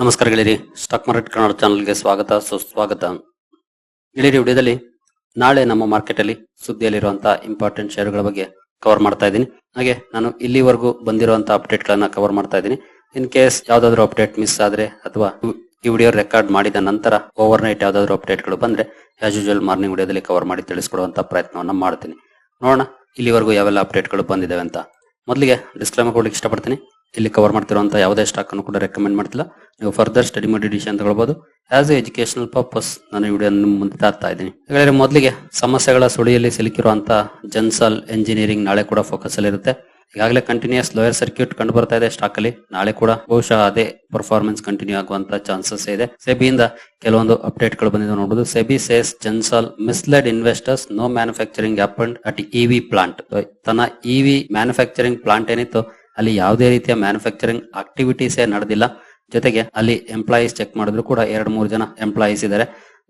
ನಮಸ್ಕಾರ ಗೆಳೆಯರಿ. Stock market Kannada ಚಾನಲ್ಗೆ ಸ್ವಾಗತ, ಸುಸ್ವಾಗತ. ಗೆಳೆಯರಿ, ವಿಡಿಯೋದಲ್ಲಿ ನಾಳೆ ನಮ್ಮ ಮಾರ್ಕೆಟ್ ಅಲ್ಲಿ ಸುದ್ದಿಯಲ್ಲಿರುವಂತಹ ಇಂಪಾರ್ಟೆಂಟ್ ಶೇರುಗಳ ಬಗ್ಗೆ ಕವರ್ ಮಾಡ್ತಾ ಇದ್ದೀನಿ. ಹಾಗೆ ನಾನು ಇಲ್ಲಿವರೆಗೂ ಬಂದಿರುವಂತಹ ಅಪ್ಡೇಟ್ ಗಳನ್ನ ಕವರ್ ಮಾಡ್ತಾ ಇದ್ದೀನಿ. ಇನ್ ಕೇಸ್ ಯಾವ್ದಾದ್ರು ಅಪ್ಡೇಟ್ ಮಿಸ್ ಆದ್ರೆ ಅಥವಾ ಈ ವಿಡಿಯೋ ರೆಕಾರ್ಡ್ ಮಾಡಿದ ನಂತರ ಓವರ್ ನೈಟ್ ಯಾವ್ದಾದ್ರು ಅಪ್ಡೇಟ್ಗಳು ಬಂದ್ರೆ ಆಸ್ ಯೂಶುವಲ್ ಮಾರ್ನಿಂಗ್ ವಿಡಿಯೋದಲ್ಲಿ ಕವರ್ ಮಾಡಿ ತಿಳಿಸ್ಕೊಡುವಂತ ಪ್ರಯತ್ನವನ್ನ ಮಾಡ್ತೀನಿ. ನೋಡೋಣ ಇಲ್ಲಿವರೆಗೂ ಯಾವೆಲ್ಲ ಅಪ್ಡೇಟ್ಗಳು ಬಂದಿದ್ದಾವೆ ಅಂತ. ಮೊದಲಿಗೆ ಡಿಸ್ಕ್ಲೈಮರ್ ಕೊಡ್ಲಿಕ್ಕೆ ಇಷ್ಟಪಡ್ತೀನಿ. ಇಲ್ಲಿ ಕವರ್ ಮಾಡ್ತಿರುವಂತ ಯಾವುದೇ ಸ್ಟಾಕ್ ಅನ್ನು ಕೂಡ ರೆಕಮೆಂಡ್ ಮಾಡ್ತಿಲ್ಲ. ನೀವು ಫರ್ದರ್ ಸ್ಟಡಿ ಮಾಡಿ ಅಂತ ತಗೊಳ್ಬಹುದು ಆಸ್ ಎ ಎಜುಕೇಶನಲ್ ಪರ್ಪಸ್ ನಾನು ವಿಡಿಯೋ ಮುಂದೆ ತರ್ತಾ ಇದ್ದೀನಿ. ಹಾಗಾದ್ರೆ ಮೊದಲಿಗೆ ಸಮಸ್ಯೆಗಳ ಸುಳಿಯಲ್ಲಿ ಸಿಲುಕಿರುವಂತಹ ಜನ್ಸಲ್ ಎಂಜಿನಿಯರಿಂಗ್ ನಾಳೆ ಕೂಡ ಫೋಕಸ್ ಅಲ್ಲಿ ಇರುತ್ತೆ. ಈಗಾಗಲೇ ಕಂಟಿನ್ಯೂಸ್ ಲೋಯರ್ ಸರ್ಕ್ಯೂಟ್ ಕಂಡು ಬರ್ತಾ ಇದೆ ಸ್ಟಾಕ್ ಅಲ್ಲಿ. ನಾಳೆ ಕೂಡ ಬಹುಶಃ ಅದೇ ಪರ್ಫಾರ್ಮೆನ್ಸ್ ಕಂಟಿನ್ಯೂ ಆಗುವಂತ ಚಾನ್ಸಸ್ ಇದೆ. ಸೆಬಿಯಿಂದ ಕೆಲವೊಂದು ಅಪ್ಡೇಟ್ಗಳು ಬಂದಿದೆ ನೋಡಬಹುದು SEBI says Gensol misled investors no manufacturing happened at EV plant ತನ್ನ ಇವಿ ಮ್ಯಾನುಫ್ಯಾಕ್ಚರಿಂಗ್ ಪ್ಲಾಂಟ್ ಏನಿತ್ತು ಅಲ್ಲಿ ಯಾವುದೇ ರೀತಿಯ ಮ್ಯಾನುಫ್ಯಾಕ್ಚರಿಂಗ್ ಆಕ್ಟಿವಿಟೀಸ್ ನಡೆದಿಲ್ಲ. ಜೊತೆಗೆ ಅಲ್ಲಿ ಎಂಪ್ಲಾಯೀಸ್ ಚೆಕ್ ಮಾಡಿದ್ರು ಕೂಡ ಎರಡ್ ಮೂರು ಜನ ಎಂಪ್ಲಾಯೀಸ್ ಇದ್ದಾರೆ.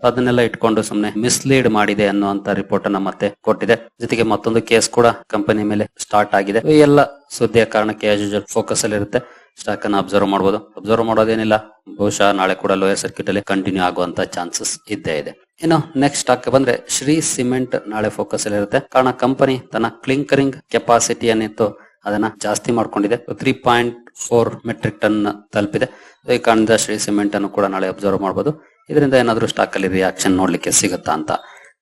ಅದನ್ನೆಲ್ಲ ಇಟ್ಕೊಂಡು ಸುಮ್ನೆ ಮಿಸ್ಲೀಡ್ ಮಾಡಿದೆ ಅನ್ನುವಂತ ರಿಪೋರ್ಟ್ ಅನ್ನ ಮತ್ತೆ ಕೊಟ್ಟಿದೆ. ಜೊತೆಗೆ ಮತ್ತೊಂದು ಕೇಸ್ ಕೂಡ ಕಂಪನಿ ಮೇಲೆ ಸ್ಟಾರ್ಟ್ ಆಗಿದೆ. ಈ ಎಲ್ಲ ಸುದ್ದಿಯ ಕಾರಣಕ್ಕೆ ಆಸ್ ಯೂಶುವಲ್ ಫೋಕಸ್ ಅಲ್ಲಿ ಇರುತ್ತೆ. ಸ್ಟಾಕ್ ಅನ್ನ ಅಬ್ಸರ್ವ್ ಮಾಡಬಹುದು ಅಬ್ಸರ್ವ್ ಮಾಡೋದೇನಿಲ್ಲ. ಬಹುಶಃ ನಾಳೆ ಕೂಡ ಲೋಯರ್ ಸರ್ಕ್ಯೂಟ್ ಅಲ್ಲಿ ಕಂಟಿನ್ಯೂ ಆಗುವಂತ ಚಾನ್ಸಸ್ ಇದ್ದೇ ಇದೆ. ಇನ್ನು ನೆಕ್ಸ್ಟ್ ಸ್ಟಾಕ್ ಬಂದ್ರೆ ಶ್ರೀ ಸಿಮೆಂಟ್ ನಾಳೆ ಫೋಕಸ್ ಅಲ್ಲಿ ಇರುತ್ತೆ. ಕಾರಣ ಕಂಪನಿ ತನ್ನ ಕ್ಲಿಂಕರಿಂಗ್ ಕೆಪಾಸಿಟಿ ಏನಿತ್ತು ಅದನ್ನ ಜಾಸ್ತಿ ಮಾಡ್ಕೊಂಡಿದೆ. Three point four metric ton ತಲುಪಿದೆ. ಈ ಶ್ರೀ ಸಿಮೆಂಟ್ ಅನ್ನು ಕೂಡ ನಾಳೆ ಅಬ್ಸರ್ವ್ ಮಾಡಬಹುದು ಇದರಿಂದ ಏನಾದರೂ ಸ್ಟಾಕ್ ಅಲ್ಲಿ ರಿಯಾಕ್ಷನ್ ನೋಡ್ಲಿಕ್ಕೆ ಸಿಗುತ್ತಾ ಅಂತ.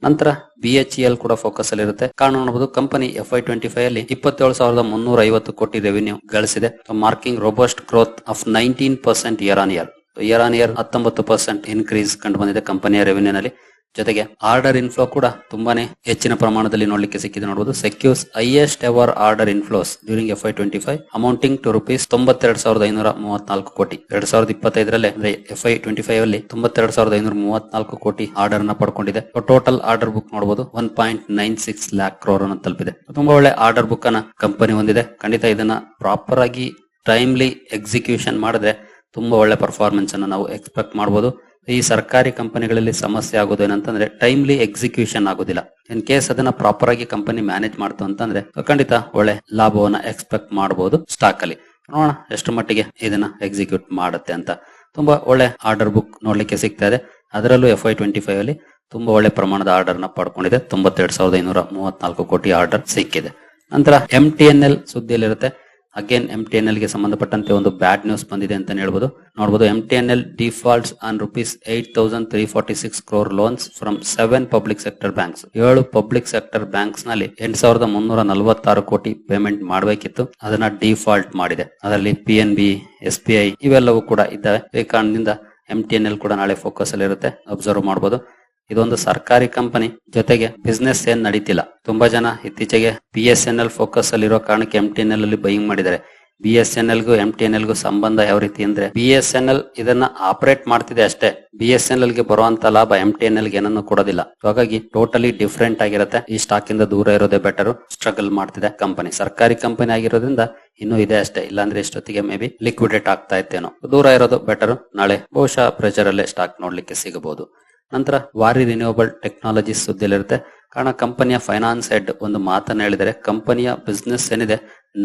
ನಂತರ ಬಿ ಎಚ್ ಎಲ್ ಕೂಡ ಫೋಕಸ್ ಅಲ್ಲಿ ಇರುತ್ತೆ. ಕಾರಣ ನೋಡಬಹುದು company F Y twenty five ಅಲ್ಲಿ ಇಪ್ಪತ್ತೇಳು ಸಾವಿರದ ಮುನ್ನೂರ ಐವತ್ತು ಕೋಟಿ ರೆವಿನ್ಯೂ ಗಳಿಸಿದೆ. Marking robust growth of nineteen percent year on year year on year ಹತ್ತೊಂಬತ್ತು ಪರ್ಸೆಂಟ್ ಇನ್ಕ್ರೀಸ್ ಕಂಡು ಬಂದಿದೆ ಕಂಪನಿಯ ರೆವಿನ್ಯೂ ನಲ್ಲಿ. ಜೊತೆಗೆ ಆರ್ಡರ್ ಇನ್ಫ್ಲೋ ಕೂಡ ತುಂಬಾನೇ ಹೆಚ್ಚಿನ ಪ್ರಮಾಣದಲ್ಲಿ ನೋಡ್ಲಿಕ್ಕೆ ಸಿಕ್ಕಿದೆ. ನೋಡಬಹುದು ಸೆಕ್ಯೂಸ್ highest ever order inflows during F Y twenty five amounting to rupees ತೊಂಬತ್ತೆರಡು ಸಾವಿರದ ಐನೂರ ಮೂವತ್ನಾಲ್ಕು ಕೋಟಿ. ಎರಡ್ ಸಾವಿರದ ಇಪ್ಪತ್ತೈದರಲ್ಲಿ, ಅಂದ್ರೆ ಎಫ್ ಐ ಟ್ವೆಂಟಿ ಫೈವ್ ಅಲ್ಲಿ ತೊಂಬತ್ತೆರಡು ಸಾವಿರದ ಐನೂರ ಮೂವತ್ನಾಲ್ಕು ಕೋಟಿ ಆರ್ಡರ್ನ ಪಡ್ಕೊಂಡಿದೆ. ಟೋಟಲ್ ಆರ್ಡರ್ ಬುಕ್ ನೋಡಬಹುದು one point nine six lakh crore ಅನ್ನು ತಲುಪಿದೆ. ತುಂಬಾ ಒಳ್ಳೆ ಆರ್ಡರ್ ಬುಕ್ ಅನ್ನ ಕಂಪನಿ ಹೊಂದಿದೆ. ಖಂಡಿತ ಇದನ್ನ ಪ್ರಾಪರ್ ಆಗಿ ಟೈಮ್ಲಿ ಎಕ್ಸಿಕ್ಯೂಷನ್ ಮಾಡಿದ್ರೆ ತುಂಬಾ ಒಳ್ಳೆ ಪರ್ಫಾರ್ಮೆನ್ಸ್ ಅನ್ನು ನಾವು ಎಕ್ಸ್ಪೆಕ್ಟ್ ಮಾಡಬಹುದು ಈ ಸರ್ಕಾರಿ ಕಂಪನಿಗಳಲ್ಲಿ ಸಮಸ್ಯೆ ಆಗೋದು ಏನಂತಂದ್ರೆ ಟೈಮ್ಲಿ ಎಕ್ಸಿಕ್ಯೂಷನ್ ಆಗೋದಿಲ್ಲ. ಇನ್ ಕೇಸ್ ಅದನ್ನ ಪ್ರಾಪರ್ ಆಗಿ ಕಂಪನಿ ಮ್ಯಾನೇಜ್ ಮಾಡ್ತು ಅಂತಂದ್ರೆ ಖಂಡಿತ ಒಳ್ಳೆ ಲಾಭವನ್ನ ಎಕ್ಸ್ಪೆಕ್ಟ್ ಮಾಡಬಹುದು ಸ್ಟಾಕ್ ಅಲ್ಲಿ. ನೋಡೋಣ ಎಷ್ಟು ಮಟ್ಟಿಗೆ ಇದನ್ನ ಎಕ್ಸಿಕ್ಯೂಟ್ ಮಾಡುತ್ತೆ ಅಂತ. ತುಂಬಾ ಒಳ್ಳೆ ಆರ್ಡರ್ ಬುಕ್ ನೋಡ್ಲಿಕ್ಕೆ ಸಿಗ್ತಾ ಇದೆ. ಅದರಲ್ಲೂ ಎಫ್ ಐ ಟ್ವೆಂಟಿ ಫೈವ್ ಅಲ್ಲಿ ತುಂಬಾ ಒಳ್ಳೆ ಪ್ರಮಾಣದ ಆರ್ಡರ್ನ ಪಡ್ಕೊಂಡಿದೆ. ತೊಂಬತ್ತೆರಡು ಸಾವಿರದ ಐನೂರ ಮೂವತ್ನಾಲ್ಕು ಕೋಟಿ ಆರ್ಡರ್ ಸಿಕ್ಕಿದೆ. ನಂತರ ಎಂ ಟಿ ಎನ್ ಎಲ್ ಸುದ್ದಿಯಲ್ಲಿರುತ್ತೆ. ಅಗೇನ್ ಎಂ ಟಿ ಎನ್ ಎಲ್ಗೆ ಸಂಬಂಧಪಟ್ಟಂತೆ ಒಂದು ಬ್ಯಾಡ್ ನ್ಯೂಸ್ ಬಂದಿದೆ ಅಂತ ಹೇಳ್ಬೋದು. ನೋಡಬಹುದು M T N L defaults on rupees eight thousand three forty six crore loans from seven public sector banks ಏಳು ಪಬ್ಲಿಕ್ ಸೆಕ್ಟರ್ ಬ್ಯಾಂಕ್ಸ್ನಲ್ಲಿ ಎಂಟು ಸಾವಿರದ ಮುನ್ನೂರ ನಲವತ್ತಾರು ಕೋಟಿ ಪೇಮೆಂಟ್ ಮಾಡಬೇಕಿತ್ತು. ಅದನ್ನ ಡಿಫಾಲ್ಟ್ ಮಾಡಿದೆ. ಅದರಲ್ಲಿ P N B S B I ಇವೆಲ್ಲವೂ ಕೂಡ ಇದ್ದಾವೆ. ಈ ಕಾರಣದಿಂದ ಎಂ ಟಿ ಎನ್ ಎಲ್ ಕೂಡ ನಾಳೆ ಫೋಕಸ್ ಅಲ್ಲಿ ಇರುತ್ತೆ ಅಬ್ಸರ್ವ್ ಮಾಡಬಹುದು ಇದೊಂದು ಸರ್ಕಾರಿ ಕಂಪನಿ ಜೊತೆಗೆ ಬಿಸ್ನೆಸ್ ಏನ್ ನಡೀತಿಲ್ಲ. ತುಂಬಾ ಜನ ಇತ್ತೀಚೆಗೆ B S N L focus ಅಲ್ಲಿರೋ ಕಾರಣಕ್ಕೆ ಎಂ ಟಿ ಎನ್ ಎಲ್ ಅಲ್ಲಿ ಬೈಯಿಂಗ್ ಮಾಡಿದ್ದಾರೆ. ಬಿ ಎಸ್ ಎನ್ ಎಲ್ ಗೂ ಎಂ ಟಿ ಎನ್ ಎಲ್ ಗೂ ಸಂಬಂಧ ಯಾವ ರೀತಿ ಅಂದ್ರೆ ಬಿ ಎಸ್ ಎನ್ ಎಲ್ ಇದನ್ನ ಆಪರೇಟ್ ಮಾಡ್ತಿದೆ ಅಷ್ಟೇ. ಬಿ ಎಸ್ ಎನ್ ಎಲ್ಗೆ ಬರುವಂತ ಲಾಭ ಎಂ ಟಿ ಎನ್ ಎಲ್ಗೆ ಏನನ್ನು ಕೊಡೋದಿಲ್ಲ. ಹಾಗಾಗಿ ಟೋಟಲಿ ಡಿಫ್ರೆಂಟ್ ಆಗಿರುತ್ತೆ. ಈ ಸ್ಟಾಕ್ ಇಂದ ದೂರ ಇರೋದೇ ಬೆಟರ್ ಸ್ಟ್ರಗಲ್ ಮಾಡ್ತಿದೆ ಕಂಪನಿ ಸರ್ಕಾರಿ ಕಂಪನಿ ಆಗಿರೋದ್ರಿಂದ ಇನ್ನೂ ಇದೆ ಅಷ್ಟೇ. ಇಲ್ಲಾಂದ್ರೆ ಇಷ್ಟೊತ್ತಿಗೆ ಮೇ ಬಿ ಲಿಕ್ವಿಡೇಟ್ ಆಗ್ತಾ ಇತ್ತೇನೋ. ದೂರ ಇರೋದು ಬೆಟರ್ ನಾಳೆ ಬಹುಶಃ ಪ್ರೆಷರ್ ಅಲ್ಲೇ ಸ್ಟಾಕ್ ನೋಡ್ಲಿಕ್ಕೆ ಸಿಗಬಹುದು. ನಂತರ ವಾರಿ ರಿನ್ಯೂವಬಲ್ ಟೆಕ್ನಾಲಜೀಸ್ ಸುದ್ದಿಯಲ್ಲಿರುತ್ತೆ. ಕಾರಣ ಕಂಪನಿಯ ಫೈನಾನ್ಸ್ ಹೆಡ್ ಒಂದು ಮಾತನ್ನ ಹೇಳಿದರೆ ಕಂಪನಿಯ ಬಿಸ್ನೆಸ್ ಏನಿದೆ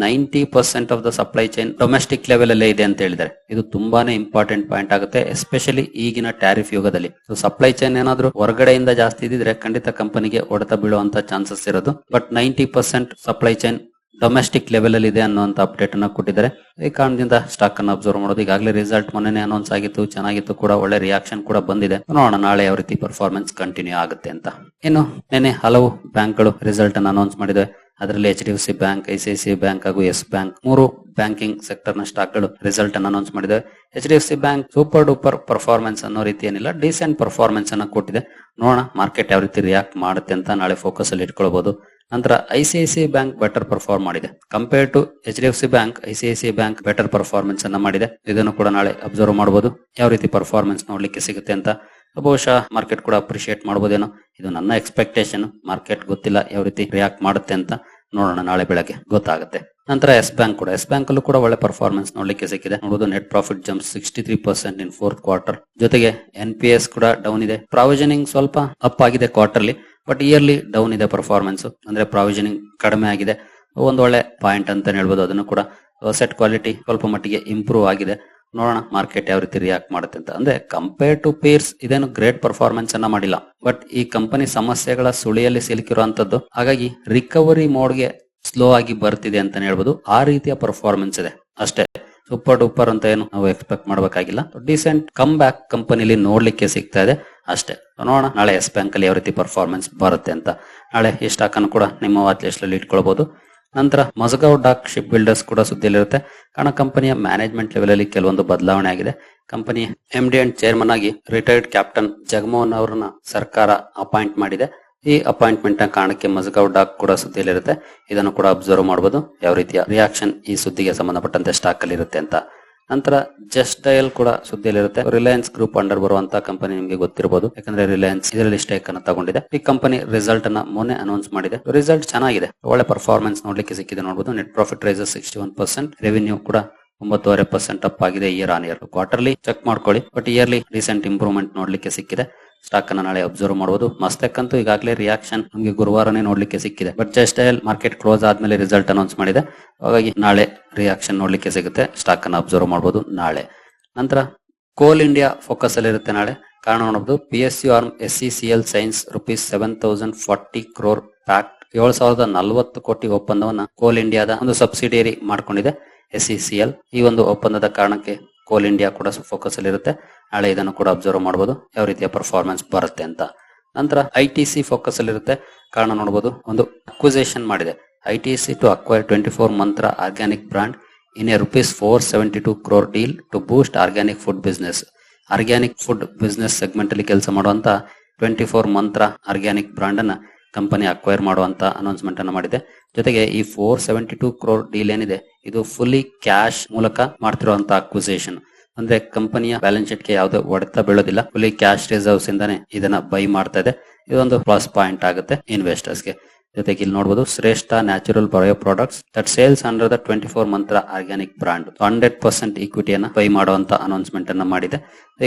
ninety percent of the supply chain domestic level ಅಲ್ಲೇ ಇದೆ ಅಂತ ಹೇಳಿದರೆ ಇದು ತುಂಬಾನೇ ಇಂಪಾರ್ಟೆಂಟ್ ಪಾಯಿಂಟ್ ಆಗುತ್ತೆ ಎಸ್ಪೆಷಲಿ ಈಗಿನ ಟ್ಯಾರಿಫ್ ಯುಗದಲ್ಲಿ. ಸಪ್ಲೈ ಚೈನ್ ಏನಾದ್ರೂ ಹೊರಗಡೆಯಿಂದ ಜಾಸ್ತಿ ಇದ್ದಿದ್ರೆ ಖಂಡಿತ ಕಂಪನಿಗೆ ಹೊಡೆತ ಬೀಳುವಂತ ಚಾನ್ಸಸ್ ಇರೋದು. But ninety percent supply chain domestic level ಅಲ್ಲಿ ಇದೆ ಅನ್ನುವಂತ ಅಪ್ಡೇಟ್ ಅನ್ನ ಕೊಟ್ಟಿದ್ದಾರೆ. ಈ ಕಾರಣದಿಂದ ಸ್ಟಾಕ್ ಅನ್ನು ಅಬ್ಸರ್ವ್ ಮಾಡೋದು ಈಗಾಗಲೇ ರಿಸಲ್ಟ್ ಮೊನ್ನೆ ಅನೌನ್ಸ್ ಆಗಿತ್ತು, ಚೆನ್ನಾಗಿತ್ತು ಕೂಡ, ಒಳ್ಳೆ ರಿಯಾಕ್ಷನ್ ಕೂಡ ಬಂದಿದೆ. ನೋಡೋಣ, ನಾಳೆ ಯಾವ ರೀತಿ ಪರ್ಫಾರ್ಮೆನ್ಸ್ ಕಂಟಿನ್ಯೂ ಆಗುತ್ತೆ ಅಂತ. ಇನ್ನು ನಿನ್ನೆ ಹಲವು ಬ್ಯಾಂಕ್ಗಳು ರಿಸಲ್ಟ್ ಅನ್ನು ಅನೌನ್ಸ್ ಮಾಡಿದೆ. ಅದರಲ್ಲಿ H D F C bank I bank ಹಾಗೂ ಎಸ್ ಬ್ಯಾಂಕ್ ಮೂರು ಬ್ಯಾಂಕಿಂಗ್ ಸೆಕ್ಟರ್ನ ಸ್ಟಾಕ್ಗಳು ರಿಸಲ್ಟ್ ಅನ್ನು ಅನೌನ್ಸ್ ಮಾಡಿದೆ. H D F C bank super duper performance ಅನ್ನೋ ರೀತಿ ಏನಿಲ್ಲ ಡಿಸೆಂಟ್ ಪರ್ಫಾರ್ಮೆನ್ಸ್ ಅನ್ನ ಕೊಟ್ಟಿದೆ. ನೋಡೋಣ ಮಾರ್ಕೆಟ್ ಯಾವ ರೀತಿ ರಿಯಾಕ್ಟ್ ಮಾಡುತ್ತೆ ಅಂತ ನಾಳೆ ಫೋಕಸ್ ಅಲ್ಲಿ ಇಟ್ಕೊಳ್ಬಹುದು ನಂತರ ಐ ಬ್ಯಾಂಕ್ ಬೆಟರ್ ಪರ್ಫಾರ್ಮ್ ಮಾಡಿದೆ. Compare to H D F C bank I C bank better performance ಅನ್ನ ಮಾಡಿದೆ. ಇದನ್ನು ಕೂಡ ನಾಳೆ ಅಬ್ಸರ್ವ್ ಮಾಡಬಹುದು ಯಾವ ರೀತಿ ಪರ್ಫಾರ್ಮೆನ್ಸ್ ನೋಡ್ಲಿಕ್ಕೆ ಸಿಗುತ್ತೆ ಅಂತ. ಬಹುಶಃ ಮಾರ್ಕೆಟ್ ಕೂಡ ಅಪ್ರಿಶಿಯೇಟ್ ಮಾಡಬಹುದೇನೋ ಇದು ನನ್ನ ಎಕ್ಸ್ಪೆಕ್ಟೇಷನ್ ಮಾರ್ಕೆಟ್ ಗೊತ್ತಿಲ್ಲ ಯಾವ ರೀತಿ ರಿಯಾಕ್ಟ್ ಮಾಡುತ್ತೆ ಅಂತ ನೋಡೋಣ ನಾಳೆ ಬೆಳಗ್ಗೆ. ಗೊತ್ತಾಗುತ್ತೆ. ನಂತರ ಎಸ್ ಬ್ಯಾಂಕ್ ಕೂಡ. ಎಸ್ ಬ್ಯಾಂಕ್ ಅಲ್ಲೂ ಕೂಡ ಒಳ್ಳೆ ಪರ್ಫಾರ್ಮೆನ್ಸ್ ನೋಡ್ಲಿಕ್ಕೆ ಸಿಕ್ಕಿದೆ. ನೋಡೋದು net profit jump sixty three percent in fourth quarter ಜೊತೆಗೆ ಎನ್ ಪಿ ಎಸ್ ಕೂಡ ಡೌನ್ ಇದೆ. ಪ್ರಾವಿಷನಿಂಗ್ ಸ್ವಲ್ಪ ಅಪ್ ಆಗಿದೆ ಕ್ವಾರ್ಟರ್ಲಿ ಬಟ್ ಇಯರ್ಲಿ ಡೌನ್ ಇದೆ ಪರ್ಫಾರ್ಮೆನ್ಸ್ ಅಂದ್ರೆ ಪ್ರಾವಿಜನಿಂಗ್ ಕಡಿಮೆ ಆಗಿದೆ. ಒಂದು ಒಳ್ಳೆ ಪಾಯಿಂಟ್ ಅಂತ ಹೇಳ್ಬೋದು. ಅದನ್ನು ಕೂಡ ಸೆಟ್ ಕ್ವಾಲಿಟಿ ಸ್ವಲ್ಪ ಮಟ್ಟಿಗೆ ಇಂಪ್ರೂವ್ ಆಗಿದೆ. ನೋಡೋಣ ಮಾರ್ಕೆಟ್ ಯಾವ ರೀತಿ ರಿಯಾಕ್ಟ್ ಮಾಡುತ್ತೆ ಅಂತ. ಅಂದ್ರೆ ಕಂಪೇರ್ ಟು ಪೀರ್ಸ್ ಇದೇನು ಗ್ರೇಟ್ ಪರ್ಫಾರ್ಮೆನ್ಸ್ ಅನ್ನ ಮಾಡಿಲ್ಲ. ಬಟ್ ಈ ಕಂಪನಿ ಸಮಸ್ಯೆಗಳ ಸುಳಿಯಲ್ಲಿ ಸಿಲುಕಿರುವಂತದ್ದು, ಹಾಗಾಗಿ ರಿಕವರಿ ಮೋಡ್ಗೆ ಸ್ಲೋ ಆಗಿ ಬರ್ತಿದೆ ಅಂತ ಹೇಳ್ಬೋದು. ಆ ರೀತಿಯ ಪರ್ಫಾರ್ಮೆನ್ಸ್ ಇದೆ ಅಷ್ಟೇ. ಸೂಪರ್ ಡೂಪರ್ ಅಂತ ಏನು ನಾವು ಎಕ್ಸ್ಪೆಕ್ಟ್ ಮಾಡಬೇಕಾಗಿಲ್ಲ. ಡಿಸೆಂಟ್ ಕಮ್ ಬ್ಯಾಕ್ ಕಂಪನಿಲಿ ನೋಡ್ಲಿಕ್ಕೆ ಸಿಗ್ತಾ ಇದೆ ಅಷ್ಟೇ. ನೋಡೋಣ ನಾಳೆ ಎಸ್ ಬ್ಯಾಂಕ್ ಅಲ್ಲಿ ಯಾವ ರೀತಿ ಪರ್ಫಾರ್ಮೆನ್ಸ್ ಬರುತ್ತೆ ಅಂತ. ನಾಳೆ ಈ ಸ್ಟಾಕ್ ಅನ್ನು ಕೂಡ ನಿಮ್ಮ ವಾಚ್ ಲಿಸ್ಟ್ ಅಲ್ಲಿ ಇಟ್ಕೊಳ್ಬಹುದು ನಂತರ ಮಸಗಾವ್ ಡಾಕ್ ಶಿಪ್ ಬಿಲ್ಡರ್ಸ್ ಕೂಡ ಸುದ್ದಿಯಲ್ಲಿರುತ್ತೆ. ಕಾರಣ ಕಂಪನಿಯ ಮ್ಯಾನೇಜ್ಮೆಂಟ್ ಲೆವೆಲ್ ಅಲ್ಲಿ ಕೆಲವೊಂದು ಬದಲಾವಣೆ ಆಗಿದೆ. ಕಂಪನಿಯ ಎಂ ಡಿ ಅಂಡ್ ಚೇರ್ಮನ್ ಆಗಿ ರಿಟೈರ್ಡ್ ಕ್ಯಾಪ್ಟನ್ ಜಗಮೋಹನ್ ಅವರನ್ನ ಸರ್ಕಾರ ಅಪಾಯಿಂಟ್ ಮಾಡಿದೆ. ಈ ಅಪಾಯಿಂಟ್ಮೆಂಟ್ನ ಕಾರಣಕ್ಕೆ ಮಜಗಾವ್ ಡಾಕ್ ಕೂಡ ಸುದ್ದಿಯಲ್ಲಿರುತ್ತೆ. ಇದನ್ನು ಕೂಡ ಅಬ್ಸರ್ವ್ ಮಾಡಬಹುದು ಯಾವ ರೀತಿಯ ರಿಯಾಕ್ಷನ್ ಈ ಸುದ್ದಿಗೆ ಸಂಬಂಧಪಟ್ಟಂತೆ ಸ್ಟಾಕ್ ಅಲ್ಲಿ ಇರುತ್ತೆ ಅಂತ ನಂತರ ಜಸ್ಟ್ ಡಯಲ್ ಕೂಡ ಸುದ್ದಿಯಲ್ಲಿರುತ್ತೆ. ರಿಲಯನ್ಸ್ ಗ್ರೂಪ್ ಅಂಡರ್ ಬರುವಂತ ಕಂಪನಿ ನಿಮಗೆ ಗೊತ್ತಿರಬಹುದು ಯಾಕಂದ್ರೆ ರಿಲಯನ್ಸ್ ಇದರಲ್ಲಿ ಸ್ಟೇಕ್ ಅನ್ನು ತಗೊಂಡಿದೆ. ಈ ಕಂಪನಿ ರಿಸಲ್ಟ್ ಅನ್ನ ಮೊನ್ನೆ ಅನೌನ್ಸ್ ಮಾಡಿದೆ. ರಿಸಲ್ಟ್ ಚೆನ್ನಾಗಿದೆ. ಒಳ್ಳೆ ಪರ್ಫಾರ್ಮೆನ್ಸ್ ನೋಡ್ಲಿಕ್ಕೆ ಸಿಕ್ಕಿದೆ ನೋಡಬಹುದು net profit rises sixty one percent revenue ಕೂಡ ಒಂಬತ್ತುವರೆ ಪರ್ಸೆಂಟ್ ಅಪ್ ಆಗಿದೆ year on year quarterly check ಮಾಡ್ಕೊಳ್ಳಿ. ಬಟ್ ಇಯರ್ಲಿ ರೀಸೆಂಟ್ ಇಂಪ್ರೂವ್ಮೆಂಟ್ ನೋಡ್ಲಿಕ್ಕೆ ಸಿಕ್ಕಿದೆ. ಸ್ಟಾಕ್ ಅನ್ನ ನಾಳೆ ಅಬ್ಸರ್ವ್ ಮಾಡಬಹುದು ಮಸ್ತಕ್ ಅಂತೂ ಈಗಾಗಲೇ ರಿಯಾಕ್ಷನ್ ನಮಗೆ ಗುರುವಾರನೇ ನೋಡ್ಲಿಕ್ಕೆ ಸಿಕ್ಕಿದೆ. ಬಟ್ ಜಸ್ಟ್ ಮಾರ್ಕೆಟ್ ಕ್ಲೋಸ್ ಆದ್ಮೇಲೆ ರಿಸಲ್ಟ್ ಅನೌನ್ಸ್ ಮಾಡಿದೆ. ಹಾಗಾಗಿ ನಾಳೆ ರಿಯಾಕ್ಷನ್ ನೋಡ್ಲಿಕ್ಕೆ ಸಿಗುತ್ತೆ. ಸ್ಟಾಕ್ ಅನ್ನ ಅಬ್ಸರ್ವ್ ಮಾಡಬಹುದು ನಾಳೆ. ನಂತರ ಕೋಲ್ ಇಂಡಿಯಾ ಫೋಕಸ್ ಅಲ್ಲಿ ಇರುತ್ತೆ ನಾಳೆ. ಕಾರಣ ನೋಡಬಹುದು P S U arm S C C L signs rupees seven thousand forty crore pact ಏಳು ಸಾವಿರದ ನಲವತ್ತು ಕೋಟಿ ಒಪ್ಪಂದವನ್ನ ಕೋಲ್ ಇಂಡಿಯಾದ ಒಂದು ಸಬ್ಸಿಡಿಯರಿ ಮಾಡ್ಕೊಂಡಿದೆ. ಎಸ್ ಸಿ ಸಿ ಎಲ್ ಈ ಒಂದು ಒಪ್ಪಂದದ ಕಾರಣಕ್ಕೆ ಕೋಲ್ ಇಂಡಿಯಾ ಕೂಡ ಫೋಕಸ್ ಅಲ್ಲಿ ಇರುತ್ತೆ. ನಾಳೆ ಇದನ್ನು ಕೂಡ ಅಬ್ಸರ್ವ್ ಮಾಡಬಹುದು ಯಾವ ರೀತಿಯ ಪರ್ಫಾರ್ಮೆನ್ಸ್ ಬರುತ್ತೆ ಅಂತ. ನಂತರ ಐ ಟಿ ಸಿ ಫೋಕಸ್ ಅಲ್ಲಿ ಇರುತ್ತೆ. ಕಾರಣ ನೋಡಬಹುದು ಒಂದು ಅಕ್ವಿಸೇಷನ್ ಮಾಡಿದೆ. I T C to acquire twenty four Mantra organic brand in a rupees four seventy two crore deal to boost organic food business organic food business segment ಅಲ್ಲಿ ಕೆಲಸ ಮಾಡುವಂತ twenty four Mantra organic brand ಅನ್ನ company acquire ಮಾಡುವಂತ announcement ಅನ್ನು ಮಾಡಿದೆ. ಜೊತೆಗೆ ಈ four seventy two crore deal ಏನಿದೆ, ಇದು ಫುಲ್ಲಿ ಕ್ಯಾಶ್ ಮೂಲಕ ಮಾಡ್ತಿರುವಂತಹ ಅಕ್ವಿಸೇಷನ್ ಅಂದ್ರೆ ಕಂಪನಿಯ ಬ್ಯಾಲೆನ್ಸ್ ಶೀಟ್ಗೆ ಯಾವುದೇ ಒಡೆತ ಬೀಳೋದಿಲ್ಲ. ಫುಲ್ಲಿ ಕ್ಯಾಶ್ ರಿಸರ್ವ್ಸ್ ಇಂದಾನೆ ಇದನ್ನ ಬೈ ಮಾಡ್ತಾ ಇದೆ. ಇದೊಂದು ಪ್ಲಸ್ ಪಾಯಿಂಟ್ ಆಗುತ್ತೆ ಇನ್ವೆಸ್ಟರ್ಸ್ಗೆ. ಜೊತೆಗೆ ಇಲ್ಲಿ ನೋಡಬಹುದು Sresta natural bio products that sales under the twenty four Mantra organic brand hundred percent ಇಕ್ವಿಟಿಯನ್ನ ಬೈ ಮಾಡುವಂತ ಅನೌನ್ಸ್ಮೆಂಟ್ ಅನ್ನ ಮಾಡಿದೆ.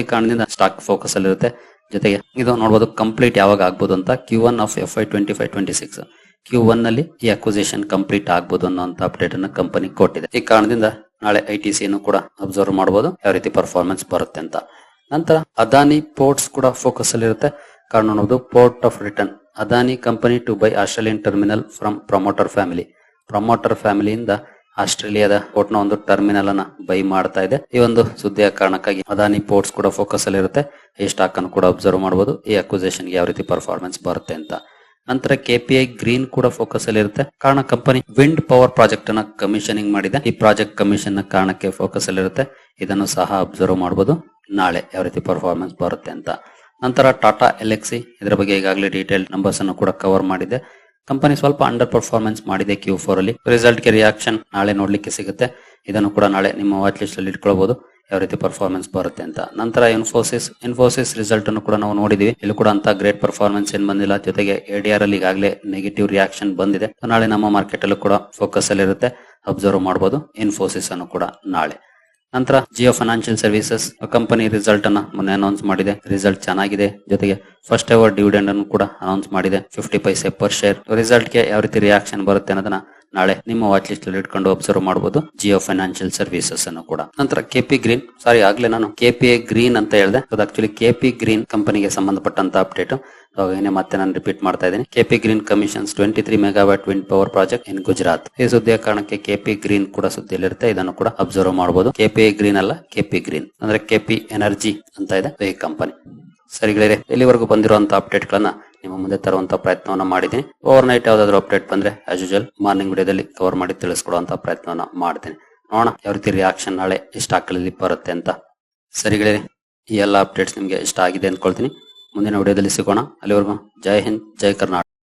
ಈ ಕಾರಣದಿಂದ ಸ್ಟಾಕ್ ಫೋಕಸ್ ಅಲ್ಲಿ ಇರುತ್ತೆ ಜೊತೆಗೆ ಇದು ನೋಡಬಹುದು ಕಂಪ್ಲೀಟ್ ಯಾವಾಗ ಆಗ್ಬೋದು ಅಂತ Q one of F Y twenty five twenty six Q ಒನ್ನಲ್ಲಿ ಈ ಅಕ್ವಿಸಿಷನ್ ಕಂಪ್ಲೀಟ್ ಆಗ್ಬೋದು ಅನ್ನೋಂತ ಅಪ್ಡೇಟ್ ಅನ್ನ ಕಂಪನಿ ಕೊಟ್ಟಿದೆ. ಈ ಕಾರಣದಿಂದ ನಾಳೆ ಐ ಟಿ ಸಿ ಕೂಡ ಅಬ್ಸರ್ವ್ ಮಾಡಬಹುದು ಯಾವ ರೀತಿ ಪರ್ಫಾರ್ಮೆನ್ಸ್ ಬರುತ್ತೆ ಅಂತ. ನಂತರ ಅದಾನಿ ಪೋರ್ಟ್ಸ್ ಕೂಡ ಫೋಕಸ್ ಅಲ್ಲಿ ಇರುತ್ತೆ. ಕಾರಣ ನೋಡಬಹುದು port of return Adani company to buy Australian terminal from promoter family promoter ಫ್ಯಾಮಿಲಿಯಿಂದ ಆಸ್ಟ್ರೇಲಿಯಾದ ಪೋರ್ಟ್ನ ಒಂದು ಟರ್ಮಿನಲ್ ಅನ್ನ ಬೈ ಮಾಡ್ತಾ ಇದೆ. ಈ ಒಂದು ಸುದ್ದಿಯ ಕಾರಣಕ್ಕಾಗಿ ಅದಾನಿ ಪೋರ್ಟ್ಸ್ ಕೂಡ ಫೋಕಸ್ ಅಲ್ಲಿ ಇರುತ್ತೆ. ಈ ಸ್ಟಾಕ್ ಅನ್ನು ಕೂಡ ಅಬ್ಸರ್ವ್ ಮಾಡಬಹುದು ಈ ಅಕ್ವಿಸೇಷನ್ ಯಾವ ರೀತಿ ಪರ್ಫಾರ್ಮೆನ್ಸ್ ಬರುತ್ತೆ ಅಂತ. ನಂತರ ಕೆಪಿಐ ಗ್ರೀನ್ ಕೂಡ ಫೋಕಸ್ ಅಲ್ಲಿ ಇರುತ್ತೆ. ಕಾರಣ ಕಂಪನಿ ವಿಂಡ್ ಪವರ್ ಪ್ರಾಜೆಕ್ಟ್ ಅನ್ನ ಕಮಿಷನಿಂಗ್ ಮಾಡಿದೆ. ಈ ಪ್ರಾಜೆಕ್ಟ್ ಕಮಿಷನ್ನ ಕಾರಣಕ್ಕೆ ಫೋಕಸ್ ಅಲ್ಲಿ ಇರುತ್ತೆ. ಇದನ್ನು ಸಹ ಅಬ್ಸರ್ವ್ ಮಾಡಬಹುದು ನಾಳೆ ಯಾವ ರೀತಿ ಪರ್ಫಾರ್ಮೆನ್ಸ್ ಬರುತ್ತೆ ಅಂತ. ನಂತರ ಟಾಟಾ ಎಲೆಕ್ಸಿ ಇದರ ಬಗ್ಗೆ ಈಗಾಗಲೇ ಡೀಟೇಲ್ ನಂಬರ್ಸ್ ಅನ್ನು ಕೂಡ ಕವರ್ ಮಾಡಿದೆ. ಕಂಪನಿ ಸ್ವಲ್ಪ ಅಂಡರ್ ಪರ್ಫಾರ್ಮೆನ್ಸ್ ಮಾಡಿದೆ ಕ್ಯೂ ಫೋರ್ ಅಲ್ಲಿ. ರಿಸಲ್ಟ್ಗೆ ರಿಯಾಕ್ಷನ್ ನಾಳೆ ನೋಡ್ಲಿಕ್ಕೆ ಸಿಗುತ್ತೆ. ಇದನ್ನು ಕೂಡ ನಾಳೆ ನಿಮ್ಮ ವಾಚ್ ಲಿಸ್ಟ್ ಅಲ್ಲಿ ಇಟ್ಕೊಳ್ಬಹುದು ಯಾವ ರೀತಿ ಪರ್ಫಾರ್ಮೆನ್ಸ್ ಬರುತ್ತೆ ಅಂತ. ನಂತರ ಇನ್ಫೋಸಿಸ್ ಇನ್ಫೋಸಿಸ್ ರಿಸಲ್ಟ್ ಅನ್ನು ಕೂಡ ನಾವು ನೋಡಿದೀವಿ. ಇಲ್ಲಿ ಕೂಡ ಅಂತ ಗ್ರೇಟ್ ಪರ್ಫಾರ್ಮೆನ್ಸ್ ಏನ್ ಬಂದಿಲ್ಲ. ಜೊತೆಗೆ ಎಡಿಆರ್ ಅಲ್ಲಿ ಈಗಾಗಲೇ ನೆಗೆಟಿವ್ ರಿಯಾಕ್ಷನ್ ಬಂದಿದೆ. ನಾಳೆ ನಮ್ಮ ಮಾರ್ಕೆಟ್ ಅಲ್ಲೂ ಕೂಡ ಫೋಕಸ್ ಅಲ್ಲಿ ಇರುತ್ತೆ ಅಬ್ಸರ್ವ್ ಮಾಡಬಹುದು ಇನ್ಫೋಸಿಸ್ ಅನ್ನು ಕೂಡ ನಾಳೆ. ನಂತರ Jio financial services company result ಅನ್ನ ಮೊನ್ನೆ ಅನೌನ್ಸ್ ಮಾಡಿದೆ. ರಿಸಲ್ಟ್ ಚೆನ್ನಾಗಿದೆ. ಜೊತೆಗೆ ಫಸ್ಟ್ ಎವರ್ ಡಿವಿಡೆಂಡ್ ಅನ್ನು ಕೂಡ ಅನೌನ್ಸ್ ಮಾಡಿದೆ. ಫಿಫ್ಟಿ ಪೈಸೆ ಪರ್ ಶೇರ್ ರಿಸಲ್ಟ್ಗೆ ಯಾವ ರೀತಿ ರಿಯಾಕ್ಷನ್ ಬರುತ್ತೆ ಅನ್ನೋದನ್ನ ನಾಳೆ ನಿಮ್ಮ ವಾಚ್ ಲಿಸ್ಟ್ ಅಲ್ಲಿ ಇಟ್ಕೊಂಡು ಅಬ್ಸರ್ವ್ ಮಾಡಬಹುದು ಜಿಯೋ ಫೈನಾನ್ಷಿಯಲ್ ಸರ್ವಿಸಸ್ ಅನ್ನು ಕೂಡ. ನಂತರ ಕೆಪಿ ಗ್ರೀನ್ ಸಾರಿ ಆಗ್ಲೇ ನಾನು ಕೆಪಿಎ ಗ್ರೀನ್ ಅಂತ ಹೇಳಿದೆ. ಅದು ಆಕ್ಚುಲಿ ಕೆಪಿ ಗ್ರೀನ್ ಕಂಪನಿಗೆ ಸಂಬಂಧಪಟ್ಟಂತ ಅಪ್ಡೇಟ್ ಮತ್ತೆ ನಾನು ರಿಪೀಟ್ ಮಾಡ್ತಾ ಇದ್ದೀನಿ. K P green commissions twenty three megawatt wind power project in Gujarat ಈ ಸುದ್ದಿಯ ಕಾರಣಕ್ಕೆ ಕೆಪಿ ಗ್ರೀನ್ ಕೂಡ ಸುದ್ದಿಯಲ್ಲಿರುತ್ತೆ. ಇದನ್ನು ಕೂಡ ಅಬ್ಸರ್ವ್ ಮಾಡಬಹುದು ಕೆಪಿ ಗ್ರೀನ್ ಅಲ್ಲ ಕೆಪಿ ಗ್ರೀನ್ ಅಂದ್ರೆ ಕೆಪಿ ಎನರ್ಜಿ ಅಂತ ಇದೆ ಈ ಕಂಪನಿ ಸರಿ ಇಲ್ಲಿವರೆಗೂ ಬಂದಿರುವಂತಹ ಅಪ್ಡೇಟ್ ಗಳನ್ನ ನಿಮ್ಮ ಮುಂದೆ ತರುವಂತ ಪ್ರಯತ್ನವನ್ನ ಮಾಡಿದ್ದೀನಿ ಓವರ್ ನೈಟ್ ಯಾವ್ದಾದ್ರು ಅಪ್ಡೇಟ್ ಬಂದ್ರೆ ಆಸ್ ಯೂಶಲ್ ಮಾರ್ನಿಂಗ್ ವಿಡಿಯೋದಲ್ಲಿ ಕವರ್ ಮಾಡಿ ತಿಳಿಸ್ಕೊಡುವಂತ ಪ್ರಯತ್ನವನ್ನ ಮಾಡ್ತೀನಿ. ನೋಡೋಣ, ಯಾವ ರೀತಿ ರಿಯಾಕ್ಷನ್ ನಾಳೆ ಇಷ್ಟ ಸ್ಟಾಕ್ಗಳಲ್ಲಿ ಬರುತ್ತೆ ಅಂತ. ಸರಿಗಳೇ ಈ ಎಲ್ಲ ಅಪ್ಡೇಟ್ಸ್ ನಿಮ್ಗೆ ಇಷ್ಟ ಆಗಿದೆ ಅಂದ್ಕೊಳ್ತೀನಿ. ಮುಂದಿನ ವಿಡಿಯೋದಲ್ಲಿ ಸಿಗೋಣ. ಅಲ್ಲಿವರೆಗೂ ಜೈ ಹಿಂದ್, ಜೈ ಕರ್ನಾಟಕ.